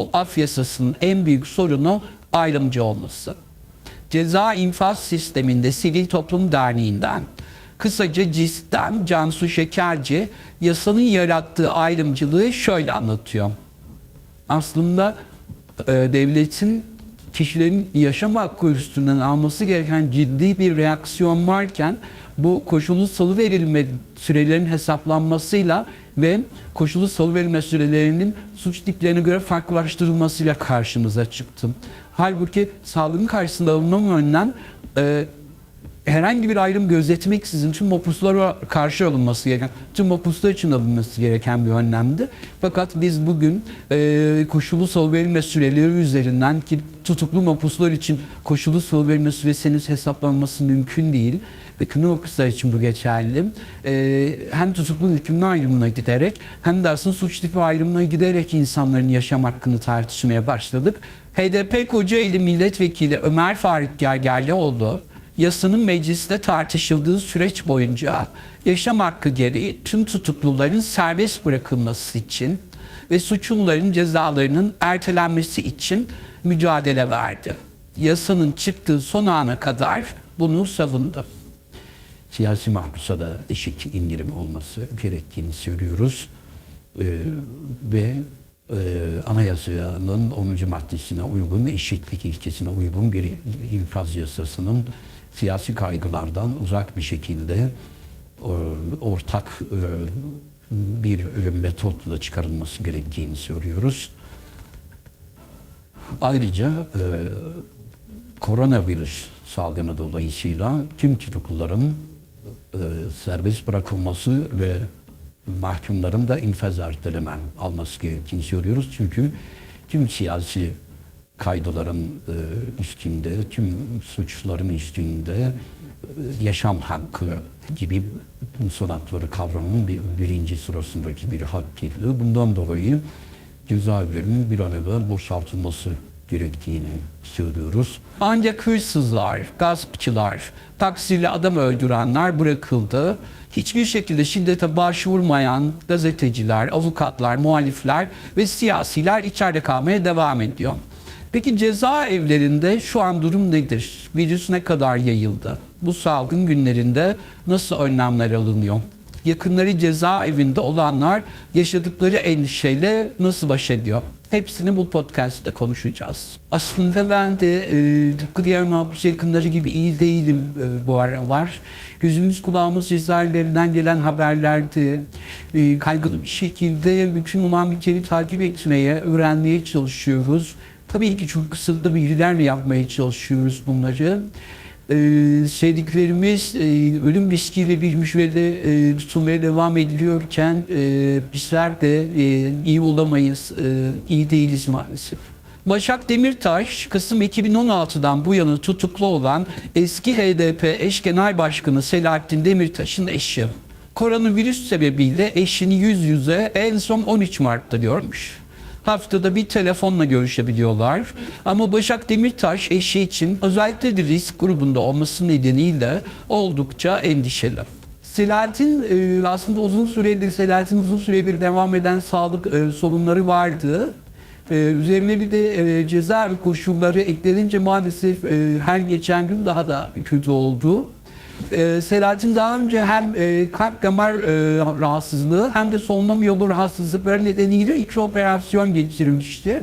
bu af yasasının en büyük sorunu ayrımcı olması. Ceza infaz sisteminde Sivil Toplum Derneği'nden kısaca CİS'ten Cansu Şekerci yasanın yarattığı ayrımcılığı şöyle anlatıyor. Aslında e, devletin kişilerin yaşam hakkı üstünden alması gereken ciddi bir reaksiyon varken bu koşulu salı verilme sürelerinin hesaplanmasıyla ve koşulu salı verilme sürelerinin suç tiplerine göre farklılaştırılmasıyla karşımıza çıktım. Halbuki sağlığın karşısında alınan önlem e, herhangi bir ayrım gözetmeksizin tüm mopuslara karşı alınması gereken, tüm mopuslar için alınması gereken bir önlemdi. Fakat biz bugün e, koşulu salı verilme süreleri üzerinden ki tutuklu mopuslar için koşulu salı verilme süresinin hesaplanması mümkün değil kına mopuslar için bu geçerli. E, hem tutuklu hükümlü ayrımına giderek hem de aslında suç tipi ayrımına giderek insanların yaşam hakkını tartışmaya başladık. HDP Kocaeli Milletvekili Ömer Faruk Gergerlioğlu yasanın mecliste tartışıldığı süreç boyunca yaşam hakkı gereği tüm tutukluların serbest bırakılması için ve suçluların cezalarının ertelenmesi için mücadele verdi. Yasanın çıktığı son ana kadar bunu savundu. Siyasi mahpusa da eşit indirim olması gerektiğini söylüyoruz. Ee, ve e, anayasanın 10. maddesine uygun, eşitlik ilkesine uygun bir infaz yasasının siyasi kaygılardan uzak bir şekilde e, ortak e, bir metotla çıkarılması gerektiğini söylüyoruz. Ayrıca e, koronavirüs salgını dolayısıyla tüm tutukluların e, serbest bırakılması ve mahkumların da infaz erteleme alması gerektiğini söylüyoruz. Çünkü tüm siyasi kaydoların e, üstünde, tüm suçların üstünde e, yaşam hakkı gibi insan hakları kavramının bir, birinci sırasındaki bir hak geliyor. Bundan dolayı cezaevlerinin bir an evvel boşaltılması gerektiğini söylüyoruz. Ancak hırsızlar, gaspçılar, taksiyle adam öldürenler bırakıldı. Hiçbir şekilde şiddete başvurmayan gazeteciler, avukatlar, muhalifler ve siyasiler içeride kalmaya devam ediyor. Peki cezaevlerinde şu an durum nedir? Virüs ne kadar yayıldı? Bu salgın günlerinde nasıl önlemler alınıyor? Yakınları cezaevinde olanlar yaşadıkları endişeyle nasıl baş ediyor? Hepsini bu podcast'te konuşacağız. Aslında ben de e, tıpkı diğer mahpus yakınları gibi iyi değilim e, bu aralar. Gözümüz kulağımız cezaevlerinden gelen haberlerde e, kaygılı bir şekilde mümkün olan biteni takip etmeye, öğrenmeye çalışıyoruz. Tabii ki çok kısıtlı bilgilerle yapmaya çalışıyoruz bunları. Ee, sevdiklerimiz e, ölüm riskiyle bir müşveride e, tutulmaya devam ediliyorken e, bizler de e, iyi olamayız, iyi değiliz maalesef. Başak Demirtaş, Kasım 2016'dan bu yana tutuklu olan eski HDP eş genel başkanı Selahattin Demirtaş'ın eşi. Koronavirüs sebebiyle eşini yüz yüze en son 13 Mart'ta görmüş haftada bir telefonla görüşebiliyorlar. Ama Başak Demirtaş eşi için özellikle de risk grubunda olması nedeniyle oldukça endişeli. Selahattin e, aslında uzun süredir Selahattin uzun süredir devam eden sağlık e, sorunları vardı. Ee, üzerine bir de e, cezaevi koşulları eklenince maalesef e, her geçen gün daha da kötü oldu. E, Selahattin daha önce hem e, kalp damar e, rahatsızlığı hem de solunum yolu rahatsızlıkları nedeniyle iki operasyon geçirmişti.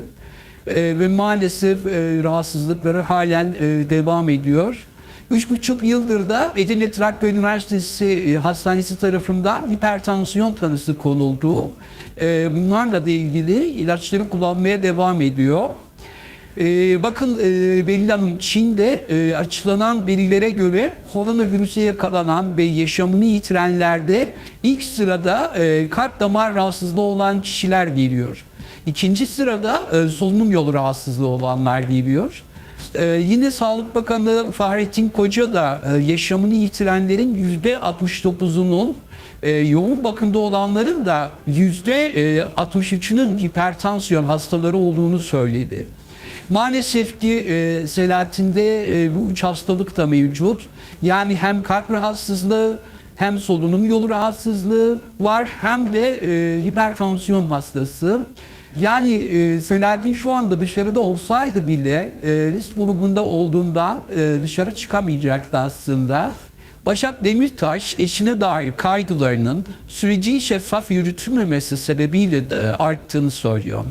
E, ve maalesef e, rahatsızlıkları halen e, devam ediyor. Üç buçuk yıldır da Edirne Trakya Üniversitesi e, Hastanesi tarafından hipertansiyon tanısı konuldu. E, bunlarla da ilgili ilaçları kullanmaya devam ediyor. Ee, bakın e, Belin Hanım Çin'de e, açıklanan verilere göre koronavirüse yakalanan ve yaşamını yitirenlerde ilk sırada e, kalp damar rahatsızlığı olan kişiler geliyor. İkinci sırada e, solunum yolu rahatsızlığı olanlar geliyor. Ee, yine Sağlık Bakanı Fahrettin Koca da e, yaşamını yitirenlerin yüzde 69'unun e, yoğun bakımda olanların da yüzde e, 63'ünün hipertansiyon hastaları olduğunu söyledi. Maalesef ki e, Selahattin'de e, bu üç hastalık da mevcut. Yani hem kalp rahatsızlığı hem solunum yolu rahatsızlığı var hem de e, hipertansiyon hastası. Yani e, Selahattin şu anda dışarıda olsaydı bile e, risk grubunda olduğunda e, dışarı çıkamayacaktı aslında. Başak Demirtaş eşine dair kaygılarının süreci şeffaf yürütülmemesi sebebiyle de arttığını söylüyor.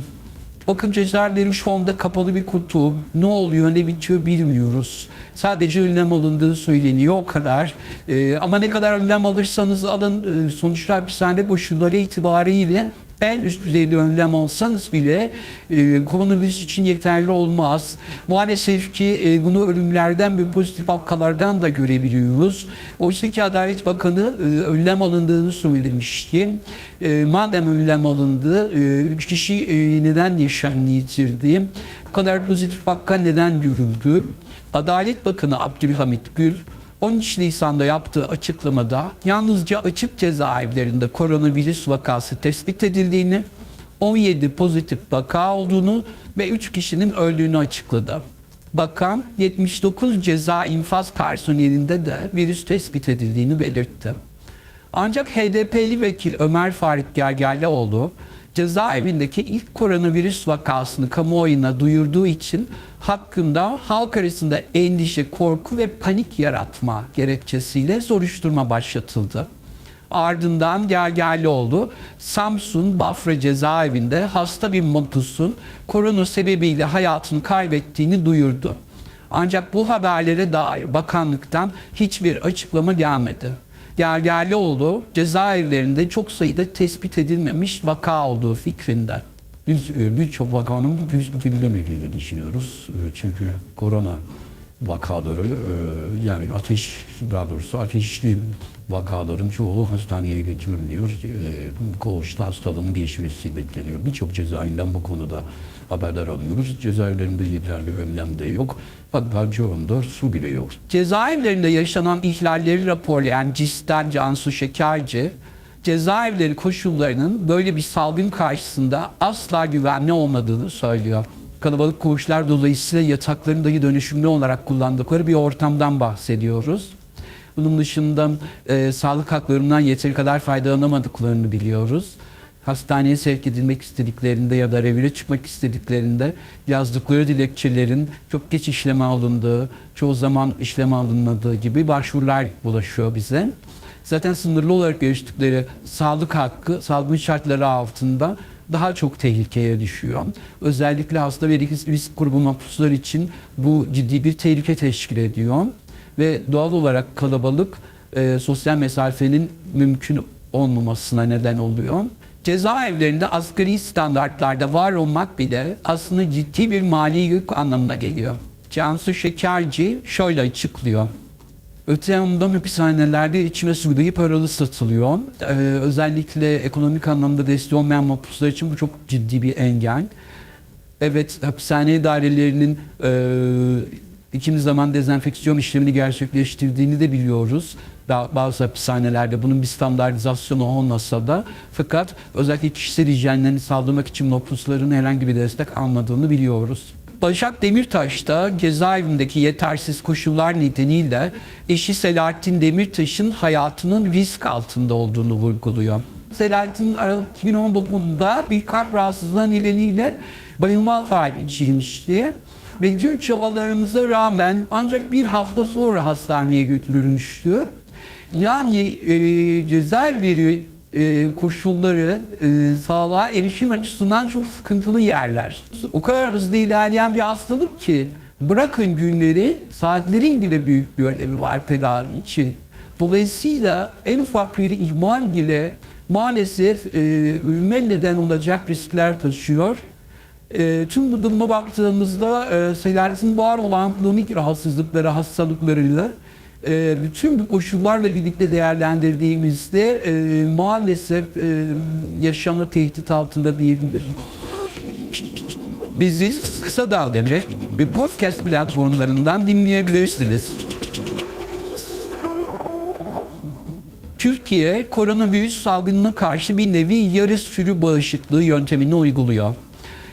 Bakın cezaevleri şu anda kapalı bir kutu. Ne oluyor ne bitiyor bilmiyoruz. Sadece önlem alındığı söyleniyor o kadar. Ee, ama ne kadar önlem alırsanız alın e, sonuçta hapishane koşulları itibariyle en üst düzeyde önlem alsanız bile e, koronavirüs için yeterli olmaz. Maalesef ki e, bunu ölümlerden ve pozitif vakalardan da görebiliyoruz. Oysa ki Adalet Bakanı e, önlem alındığını söylemişti. E, madem önlem alındı, e, kişi e, neden yaşamını yitirdi? Bu kadar pozitif vaka neden görüldü? Adalet Bakanı Abdülhamit Gül 13 Nisan'da yaptığı açıklamada yalnızca açık cezaevlerinde koronavirüs vakası tespit edildiğini, 17 pozitif vaka olduğunu ve 3 kişinin öldüğünü açıkladı. Bakan 79 ceza infaz personelinde de virüs tespit edildiğini belirtti. Ancak HDP'li vekil Ömer Farik Gergerlioğlu cezaevindeki ilk koronavirüs vakasını kamuoyuna duyurduğu için hakkında halk arasında endişe, korku ve panik yaratma gerekçesiyle soruşturma başlatıldı. Ardından Gergerlioğlu Samsun Bafra cezaevinde hasta bir mapusun korona sebebiyle hayatını kaybettiğini duyurdu. Ancak bu haberlere dair bakanlıktan hiçbir açıklama gelmedi. Gergerlioğlu cezaevlerinde çok sayıda tespit edilmemiş vaka olduğu fikrinde. Biz e, birçok vakanın biz bilemediğini düşünüyoruz. E, Çünkü korona vakaları e, yani ateş daha doğrusu ateşli vakaların çoğu hastaneye götürülüyor. Koğuşta hastalığın geçmesi bekleniyor. Birçok cezaevinden bu konuda haberler alıyoruz. Cezaevlerinde yeterli önlem de yok. Çoğunda su bile yok. Cezaevlerinde yaşanan ihlalleri raporlayan CİS'ten Cansu Şekerci, cezaevleri koşullarının böyle bir salgın karşısında asla güvenli olmadığını söylüyor. Kalabalık koğuşlar dolayısıyla yatakların dahi dönüşümlü olarak kullandıkları bir ortamdan bahsediyoruz. Bunun dışında e, sağlık haklarından yeteri kadar faydalanamadıklarını biliyoruz. Hastaneye sevk edilmek istediklerinde ya da revire çıkmak istediklerinde yazdıkları dilekçelerin çok geç işleme alındığı, çoğu zaman işleme alınmadığı gibi başvurular ulaşıyor bize. Zaten sınırlı olarak görüştükleri sağlık hakkı salgın şartları altında daha çok tehlikeye düşüyor. Özellikle hasta ve risk grubu mahpuslar için bu ciddi bir tehlike teşkil ediyor. Ve doğal olarak kalabalık e, sosyal mesafenin mümkün olmamasına neden oluyor. Cezaevlerinde asgari standartlarda var olmak bile aslında ciddi bir mali yük anlamına geliyor. Cansu Şekerci şöyle açıklıyor. Öte yandan hapishanelerde içme suyu paralı satılıyor. Ee, özellikle ekonomik anlamda desteği olmayan mahpuslar için bu çok ciddi bir engel. Evet, hapishane idarelerinin e, ikimiz zaman dezenfeksiyon işlemini gerçekleştirdiğini de biliyoruz. Daha bazı hapishanelerde bunun bir standartizasyonu olmasa da fakat özellikle kişisel hijyenlerini sağlamak için mahpusların herhangi bir destek almadığını biliyoruz. Başak Demirtaş da cezaevindeki yetersiz koşullar nedeniyle eşi Selahattin Demirtaş'ın hayatının risk altında olduğunu vurguluyor. Selahattin Aralık 2019'da bir kalp rahatsızlığı nedeniyle bayılma geçirmişti. Ve tüm çabalarımıza rağmen ancak bir hafta sonra hastaneye götürülmüştü. Yani e, cezaevleri e, koşulları e, sağlığa erişim açısından çok sıkıntılı yerler. O kadar hızlı ilerleyen bir hastalık ki bırakın günleri saatlerin bile büyük bir önemi var tedavi için. Dolayısıyla en ufak bir ihmal bile maalesef e, ölüme neden olacak riskler taşıyor. E, tüm bu duruma baktığımızda e, Selahattin var olan kronik rahatsızlıkları, hastalıklarıyla e, bütün bu koşullarla birlikte değerlendirdiğimizde e, maalesef e, yaşamı tehdit altında diyebiliriz. Bizi kısa dalgalı bir podcast platformlarından dinleyebilirsiniz. Türkiye koronavirüs salgınına karşı bir nevi yarı sürü bağışıklığı yöntemini uyguluyor.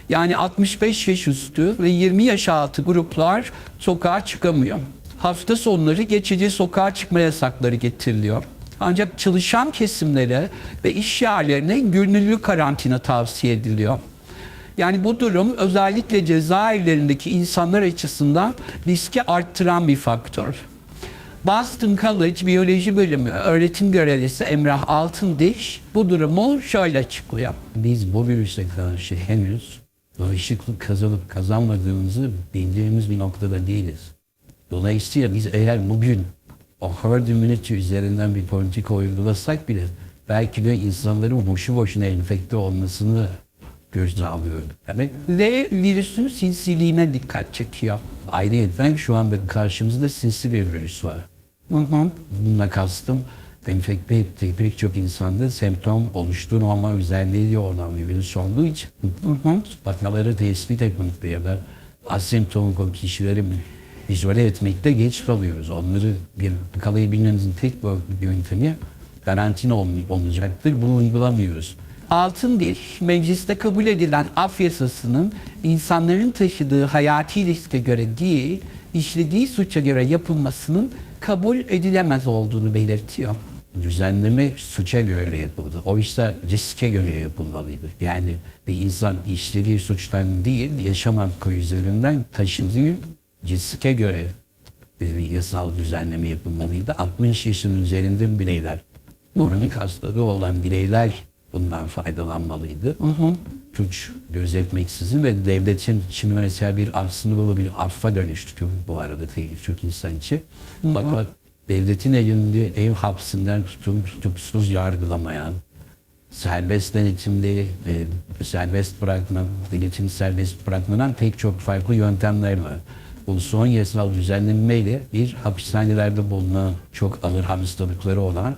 Yani 65 yaş üstü ve 20 yaş altı gruplar sokağa çıkamıyor. Hafta sonları geçici sokağa çıkma yasakları getiriliyor. Ancak çalışan kesimlere ve iş yerlerine gönüllü karantina tavsiye ediliyor. Yani bu durum özellikle cezaevlerindeki insanlar açısından riski arttıran bir faktör. Boston College Biyoloji Bölümü öğretim görevlisi Emrah Altındiş bu durumu şöyle açıklıyor. Biz bu virüse karşı henüz bağışıklık kazanıp kazanmadığımızı bildiğimiz bir noktada değiliz. Dolayısıyla biz eğer bugün o herd immunity üzerinden bir politika uygulasak bile belki de insanların boşu boşuna enfekte olmasını göze alıyoruz. Yani Ve virüsün sinsiliğine dikkat çekiyor. ayrıca şu anda karşımızda sinsi bir virüs var. Bununla kastım enfekte ettiği pek çok insanda semptom oluştuğunu ama özelliği olan bir virüs olduğu için vakaları tespit etmekte ya da asemptomik kişileri izole etmekte geç kalıyoruz. Onları bir yakalayabilmemizin tek bu yöntemi karantina ol- olacaktır. Bunu uygulamıyoruz. Altın Dil, mecliste kabul edilen af yasasının insanların taşıdığı hayati riske göre değil, işlediği suça göre yapılmasının kabul edilemez olduğunu belirtiyor. düzenleme suça göre yapıldı. O işte riske göre yapılmalıydı. Yani bir insan işlediği suçtan değil, yaşam hakkı üzerinden taşıdığı riske göre bir yasal düzenleme yapılmalıydı. 60 yaşın üzerinde bireyler, kronik hastalığı olan bireyler bundan faydalanmalıydı. Hı hı. Suç gözetmeksizin ve devletin şimdi mesela bir aslında bir affa dönüştü bu arada çok insan için. Fakat devletin elinde ev hapsinden tutum, tutuksuz yargılamayan, serbest denetimde e, serbest bırakma, denetim serbest bırakmadan pek çok farklı yöntemler var. Son yasal düzenlemeyle bir hapishanelerde bulunan çok ağır hastalıkları olan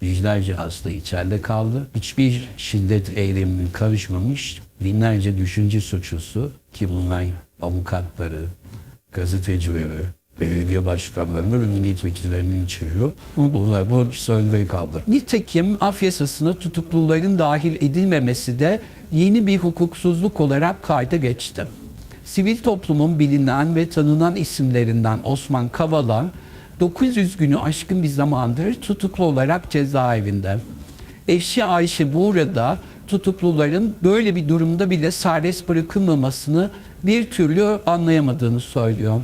yüzlerce hasta içeride kaldı. Hiçbir şiddet eylemine karışmamış binlerce düşünce suçlusu ki bunlar avukatları, gazetecileri, belediye başkanlarını ve milletvekillerini içeriyor. Bunlar bu söylediği kaldı. Nitekim af yasasına tutukluların dahil edilmemesi de yeni bir hukuksuzluk olarak kayda geçti. Sivil toplumun bilinen ve tanınan isimlerinden Osman Kavala 900 günü aşkın bir zamandır tutuklu olarak cezaevinde. Eşi Ayşe burada tutukluların böyle bir durumda bile serbest bırakılmamasını bir türlü anlayamadığını söylüyor.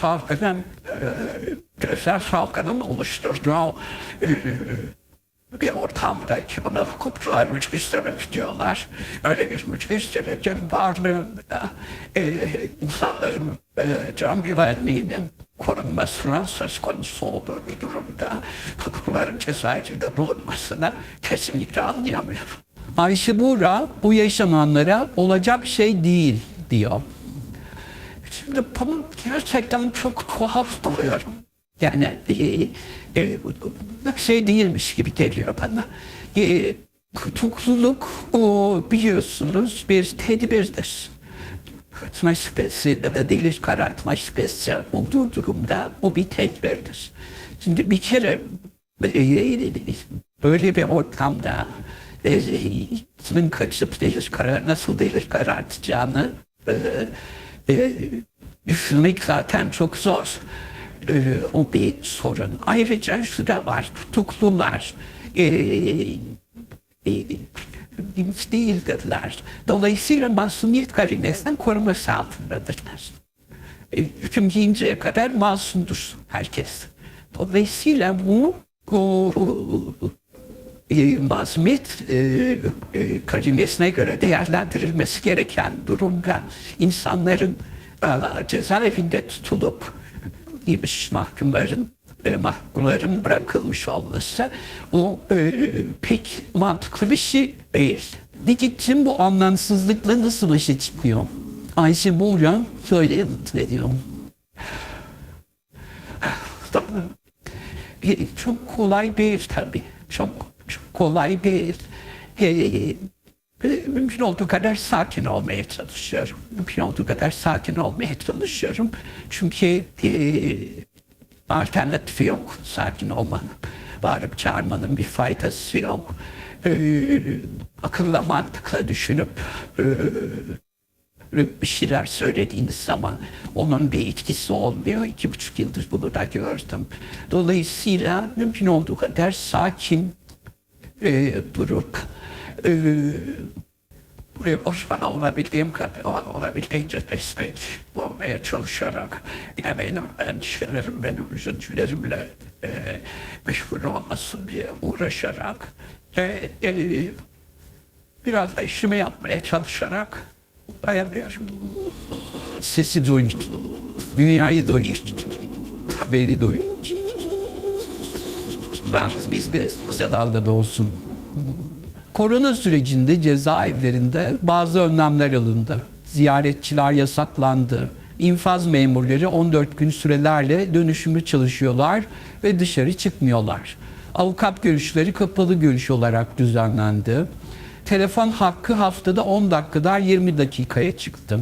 Savcının, Görsel Savcının oluşturduğu bir ortamda ki buna hukukçular mücadele istiyorlar. Öyle bir mücadele varlığında e, insanların e, can güvenliğinin korunmasına söz konusu olduğu bir durumda hukukların cezaevinde bulunmasına kesinlikle anlayamıyorum. Ayşe Buğra bu yaşananlara olacak şey değil diyor. Şimdi bunu gerçekten çok tuhaf buluyorum. Yani e, e, şey değilmiş gibi geliyor bana. E, tutukluluk o biliyorsunuz bir tedbirdir. Kaçma şüphesi da deliş karartma şüphesi olduğu durumda o bir tedbirdir. Şimdi bir kere e, böyle bir ortamda e, kimin kaçıp deliş karar, nasıl deliş karartacağını e, e, düşünmek zaten çok zor. E, o bir sorun. Ayrıca şu da var, tutuklular. E, e, dinç değildirler. Dolayısıyla masumiyet karinesinden koruması altındadırlar. E, hüküm giyinceye kadar masumdur herkes. Dolayısıyla bu o, e, masumiyet e, e, karinesine göre değerlendirilmesi gereken durumda insanların e, cezaevinde tutulup gibi mahkumların e, mahkumların bırakılmış olması o e, pek mantıklı bir şey değil. Dikit'in bu anlamsızlıkla nasıl başa çıkıyor? Ayşe Buğra şöyle yanıt veriyor. Çok kolay değil tabii. Çok, çok kolay değil. E, e, mümkün olduğu kadar sakin olmaya çalışıyorum. Mümkün olduğu kadar sakin olmaya çalışıyorum. Çünkü e, alternatifi yok sakin olmanın. Bağırıp çağırmanın bir faydası yok. E, akılla mantıkla düşünüp e, bir şeyler söylediğiniz zaman onun bir etkisi olmuyor. İki buçuk yıldır bunu da gördüm. Dolayısıyla mümkün olduğu kadar sakin e, durup buraya boşan olabildiğim kadar olabildiğince destek olmaya çalışarak yine benim endişelerim, benim üzüntülerimle e, meşgul olmasın diye uğraşarak ve e, biraz da işimi yapmaya çalışarak dayanıyorum. Sesi duyun, dünyayı duyun, haberi duyun. Biz de dalda da olsun. Korona sürecinde cezaevlerinde bazı önlemler alındı. Ziyaretçiler yasaklandı. İnfaz memurları 14 gün sürelerle dönüşümlü çalışıyorlar ve dışarı çıkmıyorlar. Avukat görüşleri kapalı görüş olarak düzenlendi. Telefon hakkı haftada 10 dakikadan 20 dakikaya çıktı.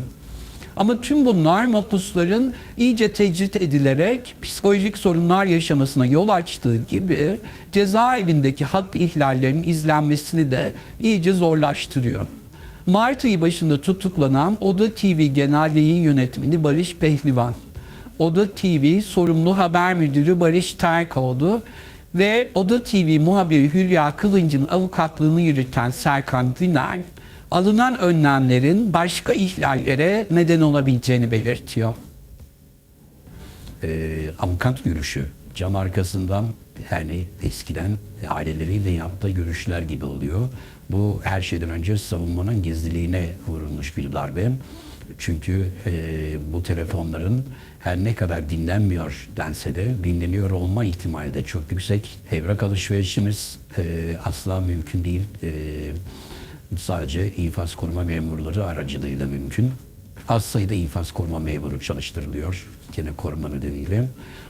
Ama tüm bunlar mapusların iyice tecrit edilerek psikolojik sorunlar yaşamasına yol açtığı gibi cezaevindeki hak ihlallerinin izlenmesini de iyice zorlaştırıyor. Mart ayı başında tutuklanan Oda TV Genel Yayın Yönetmeni Barış Pehlivan, Oda TV sorumlu haber müdürü Barış Terkoğlu ve Oda TV muhabiri Hülya Kılıncı'nın avukatlığını yürüten Serkan Diner, alınan önlemlerin başka ihlallere neden olabileceğini belirtiyor. Ee, avukat görüşü cam arkasından yani eskiden aileleriyle yaptığı görüşler gibi oluyor. Bu her şeyden önce savunmanın gizliliğine vurulmuş bir darbe. Çünkü e, bu telefonların her ne kadar dinlenmiyor dense de dinleniyor olma ihtimali de çok yüksek. Evrak alışverişimiz e, asla mümkün değil. E, sadece infaz koruma memurları aracılığıyla mümkün. Az sayıda infaz koruma memuru çalıştırılıyor. Gene koruma nedeniyle.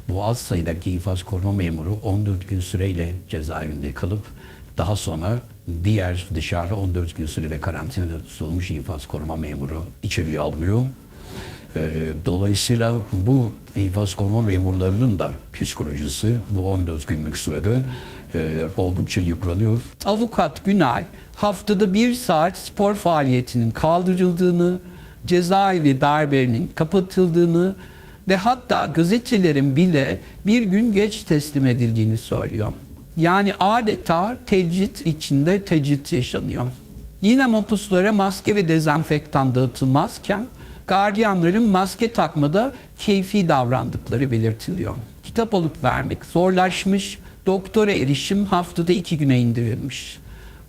Bu az sayıdaki infaz koruma memuru 14 gün süreyle cezaevinde kalıp daha sonra diğer dışarı 14 gün süreyle karantinada tutulmuş infaz koruma memuru içeriye alınıyor. Ee, Dolayısıyla bu infaz koruma memurlarının da psikolojisi bu 14 günlük sürede e, oldukça yıpranıyor. Avukat Günay haftada bir saat spor faaliyetinin kaldırıldığını, cezaevi darbelerinin kapatıldığını ve hatta gazetelerin bile bir gün geç teslim edildiğini söylüyor. Yani adeta tecrit içinde tecrit yaşanıyor. Yine mopuslara maske ve dezenfektan dağıtılmazken gardiyanların maske takmada keyfi davrandıkları belirtiliyor. Kitap alıp vermek zorlaşmış, doktora erişim haftada iki güne indirilmiş.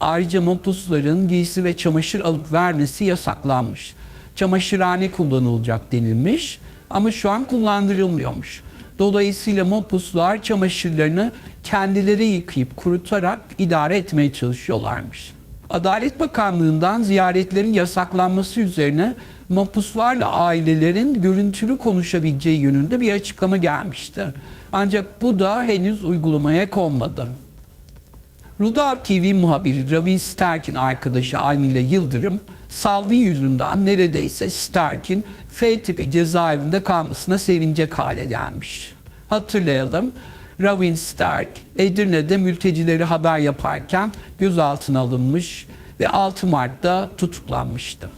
Ayrıca mopusların giysi ve çamaşır alıp vermesi yasaklanmış. Çamaşırhane kullanılacak denilmiş ama şu an kullandırılmıyormuş. Dolayısıyla mopuslar çamaşırlarını kendileri yıkayıp kurutarak idare etmeye çalışıyorlarmış. Adalet Bakanlığı'ndan ziyaretlerin yasaklanması üzerine mapuslarla ailelerin görüntülü konuşabileceği yönünde bir açıklama gelmişti. Ancak bu da henüz uygulamaya konmadı. Rudolf TV muhabiri Ravi Sterk'in arkadaşı Aymile Yıldırım salgın yüzünden neredeyse Sterk'in F tipi cezaevinde kalmasına sevinecek hale gelmiş. Hatırlayalım, Ravin Stark Edirne'de mültecileri haber yaparken gözaltına alınmış ve 6 Mart'ta tutuklanmıştı.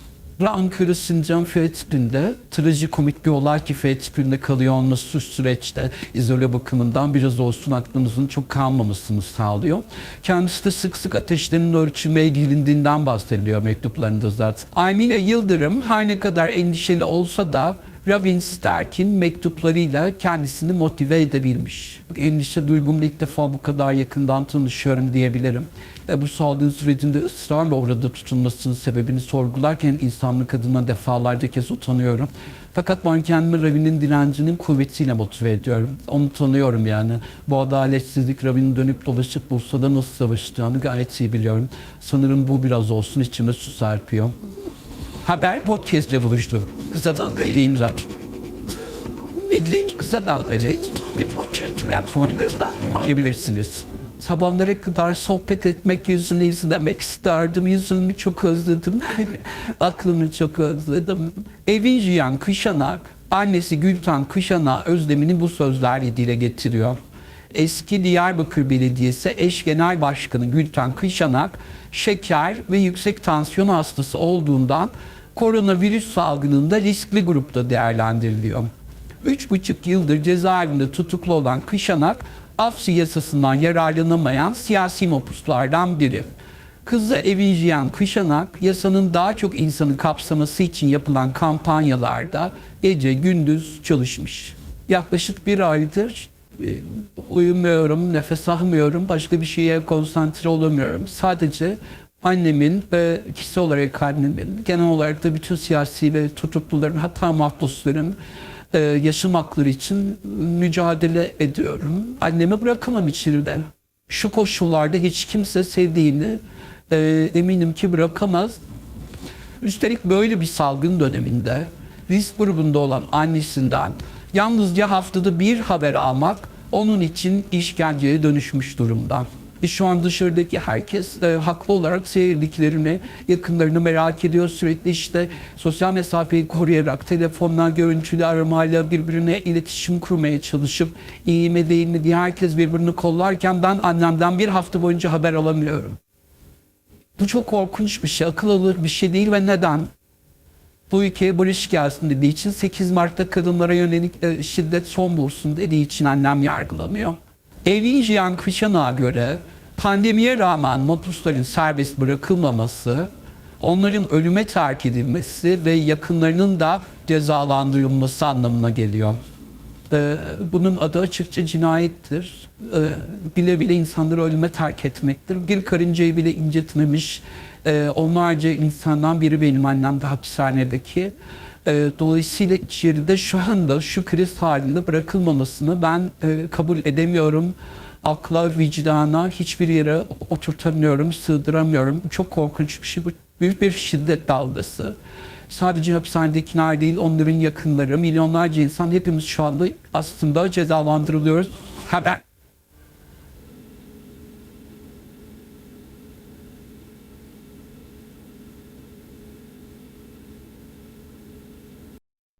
Ankara Sincan F tipinde trajikomik bir olay ki F tipinde kalıyor olması süreçte izole bakımından biraz olsun aklınızın çok kalmamasını sağlıyor. Kendisi de sık sık ateşlerin ölçülmeye girildiğinden bahsediliyor mektuplarında zaten. Aymile Yıldırım her ne kadar endişeli olsa da Ravin Stark'in mektuplarıyla kendisini motive edebilmiş. Endişe duygumla ilk defa bu kadar yakından tanışıyorum diyebilirim. Ve bu salgın sürecinde ısrarla orada tutulmasının sebebini sorgularken insanlık adına defalarca kez utanıyorum. Fakat ben kendimi Ravi'nin direncinin kuvvetiyle motive ediyorum. Onu tanıyorum yani. Bu adaletsizlik Ravi'nin dönüp dolaşıp Bursa'da nasıl savaşacağını gayet iyi biliyorum. Sanırım bu biraz olsun içime su serpiyor. Haber podcast'le buluştu. Kısa dalgayı zaten. Milli kısa dalgayı bir podcast platformlarında bulabilirsiniz. Sabahlara kadar sohbet etmek, yüzünü izlemek isterdim. Yüzünü çok özledim. Aklını çok özledim. Evin Jiyan Kışanak, annesi Gültan Kışanak özlemini bu sözlerle dile getiriyor. Eski Diyarbakır Belediyesi eş genel başkanı Gülten Kışanak şeker ve yüksek tansiyon hastası olduğundan koronavirüs salgınında riskli grupta değerlendiriliyor. Üç buçuk yıldır cezaevinde tutuklu olan Kışanak, af yasasından yararlanamayan siyasi mopuslardan biri. Kızı evijiyen kuşanak yasanın daha çok insanı kapsaması için yapılan kampanyalarda gece gündüz çalışmış. Yaklaşık bir aydır e, uyumuyorum, nefes almıyorum, başka bir şeye konsantre olamıyorum. Sadece annemin ve kişi olarak annemin, genel olarak da bütün siyasi ve tutukluların hatta mahpusların e, yaşam hakları için mücadele ediyorum. Annemi bırakamam içeride. Şu koşullarda hiç kimse sevdiğini e, eminim ki bırakamaz. Üstelik böyle bir salgın döneminde risk grubunda olan annesinden yalnızca haftada bir haber almak onun için işkenceye dönüşmüş durumda. Ve şu an dışarıdaki herkes e, haklı olarak sevdiklerini, yakınlarını merak ediyor. Sürekli işte sosyal mesafeyi koruyarak telefondan görüntülü aramayla birbirine iletişim kurmaya çalışıp iyi mi değil mi diye herkes birbirini kollarken ben annemden bir hafta boyunca haber alamıyorum. Bu çok korkunç bir şey, akıl alır bir şey değil ve neden? Bu ülkeye barış gelsin dediği için 8 Mart'ta kadınlara yönelik e, şiddet son bulsun dediği için annem yargılanıyor. Evin Jiyan Kışan'a göre pandemiye rağmen mopusların serbest bırakılmaması, onların ölüme terk edilmesi ve yakınlarının da cezalandırılması anlamına geliyor. Ee, bunun adı açıkça cinayettir. Ee, bile bile insanları ölüme terk etmektir. Bir karıncayı bile incitmemiş e, onlarca insandan biri benim annem de hapishanedeki. E, dolayısıyla içeride şu anda şu kriz halinde bırakılmamasını ben e, kabul edemiyorum. Akla, vicdana hiçbir yere oturtamıyorum, sığdıramıyorum. Çok korkunç bir şey bu. Büyük bir şiddet dalgası. Sadece hapishanedekiler değil, onların yakınları, milyonlarca insan hepimiz şu anda aslında cezalandırılıyoruz. Haber